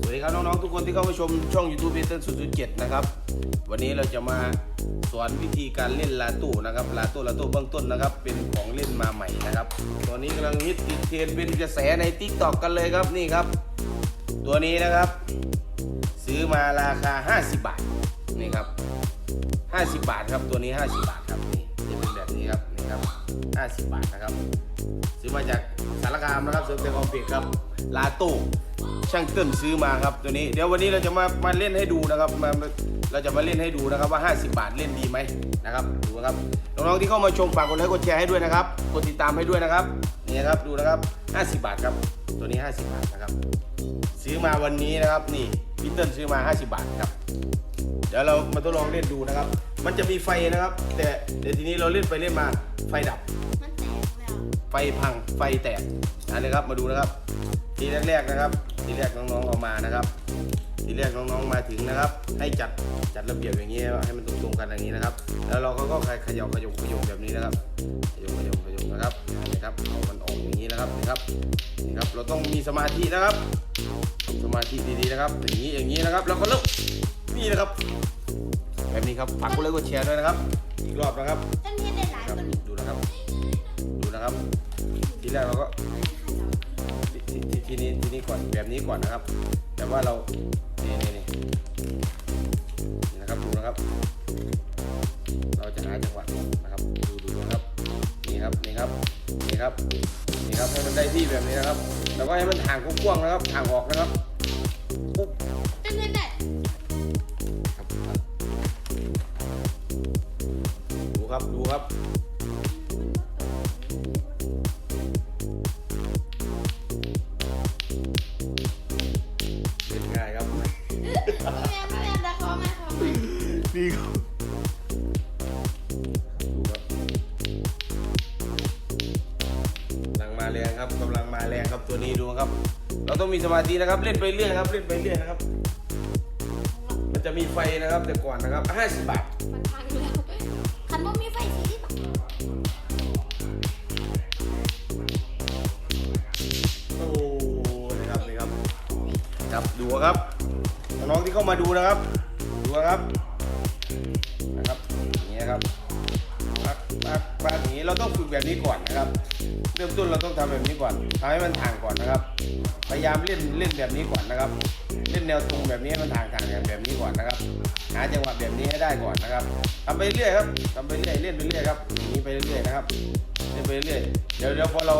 สวัสดีครับน้องๆทุกคนที่เข้ามาชมช่อง YouTube เบเติ้ล007 นะครับ วันนี้เราจะมาสอนวิธีการเล่นลาตู้นะครับลาตู้ลาตู้เบื้องต้นนะครับ เป็นของเล่นมาใหม่นะครับตัวนี้กำลังฮิตติดเทรนด์เป็นกระแสใน t ิ k t o k กันเลยครับนี่ครับ ตัวนี้นะครับ ซื้อมาราคา 50 บาทนี่ครับ 50 บาทครับตัวนี้ 50 บาทครับนี่ 50 บาทนะครับ ซื้อมาจากสารคามนะครับเสริมแต่คอมเพล็กซ์ครับ ลาโต้ช่างเติ้ลซื้อมาครับตัวนี้ เดี๋ยววันนี้เราจะมามาเล่นให้ดูนะครับมาเราจะมาเล่นให้ดูนะครับว่า 50 บาทเล่นดีไหมนะครับดูครับน้องๆที่เข้ามาชมฝากกดไลค์กดแชร์ให้ด้วยนะครับกดติดตามให้ด้วยนะครับนี่ครับดูนะครับ 50 บาทครับตัวนี้ 50 บาทนะครับ ซื้อมาวันนี้นะครับนี่พี่เติ้ลซื้อมา 50 บาทครับเดี๋ยวเรามาทดลองเล่นดูนะครับ มันจะมีไฟนะครับ แต่เดี๋ยวทีนี้เราเล่นไปเล่นมาไฟดับ ไฟพังไฟแตกอันนี้ครับมาดูนะครับ ทีแรกๆนะครับ ทีแรกน้องๆเอามานะครับ ทีแรกน้องๆมาถึงนะครับ ให้จัดจัดระเบียบอย่างนี้ให้มันตรงๆกันอย่างนี้นะครับ แล้วเราก็ก็ขยับขยมขยมแบบนี้นะครับขยมขยมขยมนะครับนี่ครับเอามันออกอย่างนี้นะครับนี่ครับนี่ครับ เราต้องมีสมาธินะครับ สมาธิดีๆนะครับ อย่างนี้อย่างนี้นะครับแล้วก็เริ่มนี่นะครับ แบบนี้ครับฝากกดไลค์กดแชร์ด้วยนะครับ อีกรอบนะครับจนเห็นได้หลายครับคน ดูนะครับ ดูนะครับ ทีแรกเราก็ทีทีทีทีนี้ทีนี้ก่อนแบบนี้ก่อนนะครับ แต่ว่าเรานี่นี่นี่นี่นะครับดูนะครับ เราจะหาจังหวะนะครับดูดูดูนะครับนี่ครับนี่ครับนี่ครับนี่ครับให้มันได้ที่แบบนี้นะครับแล้วก็ให้มันห่างกว้างๆนะครับห่างออกนะครับปุ๊บจนเห็นได้ครับดูครับดูครับ นี่ครับดูครับกำลังมาแรงครับกำลังมาแรงครับตัวนี้ดูครับ เราต้องมีสมาธินะครับเล่นไปเรื่อยครับเล่นไปเรื่อยนะครับ มันจะมีไฟนะครับแต่ก่อนนะครับ50บาทมันพังแล้วคันบ่มีไฟสีที่ตักโอ้นี่ครับนี่ครับครับดูครับ น้องๆที่เข้ามาดูนะครับดูครับนะครับอย่างนี้นะครับปักปักปักอย่างนี้เราต้องฝึกแบบนี้ก่อนนะครับ เริ่มต้นเราต้องทำแบบนี้ก่อนทำให้มันห่างก่อนนะครับ พยายามเล่นเล่นแบบนี้ก่อนนะครับ เล่นแนวตรงแบบนี้มันห่างห่างแบบนี้ก่อนนะครับ หาจังหวะแบบนี้ให้ได้ก่อนนะครับทำไปเรื่อยครับทำไปเรื่อยเล่นไปเรื่อยครับอย่างนี้ไปเรื่อยนะครับเล่นไปเรื่อยเดี๋ยวเดี๋ยวพอเรา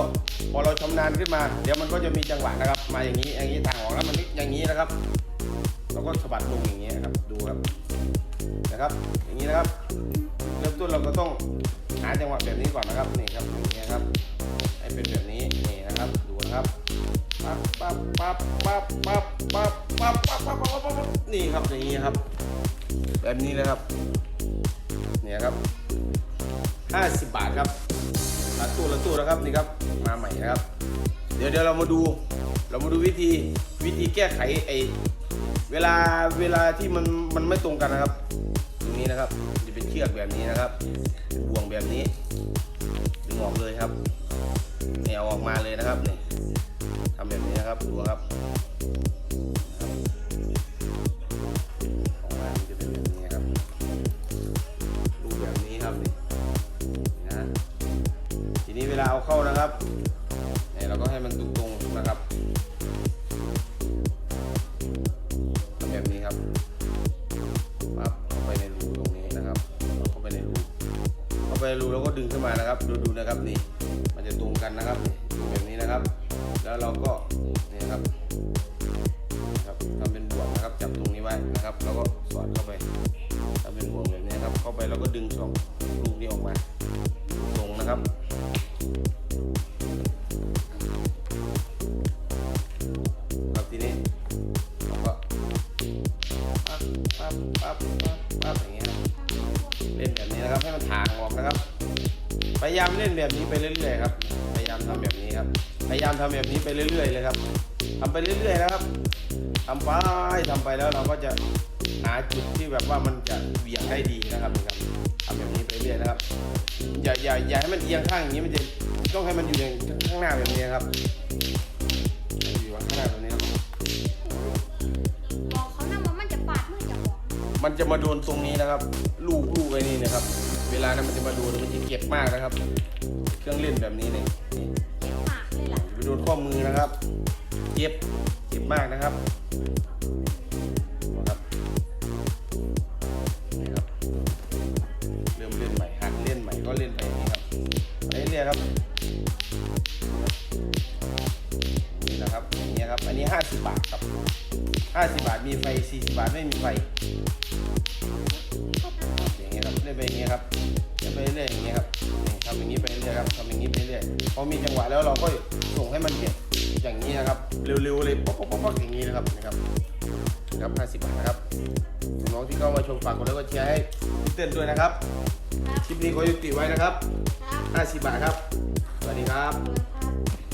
พอเราชำนาญขึ้นมา เดี๋ยวมันก็จะมีจังหวะนะครับ มาอย่างนี้อย่างนี้ทางออกแล้วมันอย่างนี้นะครับ เราก็สะบัดลงอย่างนี้นะครับ ดูครับ นะครับ อย่างนี้นะครับ เริ่มต้นเราก็ต้องหาจังหวะแบบนี้ก่อนนะครับ นี่ครับอย่างนี้ครับ ให้เป็นแบบนี้ นี่นะครับ ดูนะครับปั๊บปั๊บปั๊บปั๊บปั๊บปั๊บปั๊บปั๊บปั๊บปั๊บปั๊บปั๊บนี่ครับ อย่างนี้ครับ แบบนี้นะครับ เนี่ยครับ50บาทครับละตู้ละตู้นะครับนี่ครับ มาใหม่นะครับ เดี๋ยวเดี๋ยวเรามาดู เรามาดูวิธีวิธีแก้ไขไอ เวลาเวลาที่มันมันไม่ตรงกันนะครับ ตรงนี้นะครับจะเป็นเชือกแบบนี้นะครับเป็นบ่วงแบบนี้ดึงออกเลยครับเนี่ยเอาออกมาเลยนะครับนี่ทำแบบนี้นะครับดูครับออกมามันจะเป็นแบบนี้ครับดูแบบนี้ครับนี่นี่นะทีนี้เวลาเอาเข้านะครับเนี่ยเราก็ให้มันตรงๆนะครับ ไปรูแล้วก็ดึงขึ้นมานะครับ ดูดูนะครับนี่ มันจะตรงกันนะครับแบบนี้นะครับ แล้วเราก็นี่นครับครับทำเป็นบ่วงนะครับ จับตรงนี้ไว้นะครับ แล้วก็สอดเข้าไปทำเป็นบ่วงแบบนี้ครับ เข้าไปแล้วก็ดึงสองลูกนี้ออกมาตรงนะครับครับทีนี้เราก็ปั๊บปั๊บปั๊บปั๊บอย่างนี้ นแบบนี้นะครับ ให้มันถางออกนะครับ พยายามเล่นแบบนี้ไปเรื่อยๆครับ พยายามทำแบบนี้ครับ พยายามทำแบบนี้ไปเรื่อยๆเลยครับทำไปเรื่อยๆนะครับทำไปทำไปแล้วเราก็จะหาจุดที่แบบว่ามันจะเหวี่ยงได้ดีนะครับนะครับทำแบบนี้ไปเรื่อยนะครับ อย่าอย่าอย่าให้มันเอียงข้างอย่างนี้มันจะต้องให้มันอยู่อย่างข้างหน้าแบบนี้ครับอยู่ข้างหน้าแบบนี้ครับมันจะมาโดนตรงนี้นะครับ ลูกลูกไอ้นี่นะครับเวลานั้นมันจะมาโดนมันจะเจ็บมากนะครับ เครื่องเล่นแบบนี้เนี่ยเจ็บมากเลยล่ะไปดนข้อมือนะครับเจ็บเจ็บมากนะครับนะครับนี่ครับ เริ่มเล่นใหม่หัดเล่นใหม่ก็เล่นไปนี้ครับไปเรื่อยๆครับนี่นะครับอย่างเงี้ยครับ อันนี้ 50 บาทครับ 50 บาทมีไฟ 40 บาทไม่มีไฟ ทำอย่างนี้ไปเรื่อยพอมีจังหวะแล้วเราก็ส่งให้มันเก็บอย่างนี้นะครับเร็วๆเลยป๊อกป๊อกป๊อกป๊อกอย่างนี้นะครับนะครับนะครับ 50 บาทนะครับน้องที่เข้ามาชมฝากกดไลค์กดแชร์ให้พี่เต้นด้วยนะครับครับคลิปนี้ขอยุติไว้นะครับครับ 50 บาทครับ สวัสดีครับขอบคุณครับ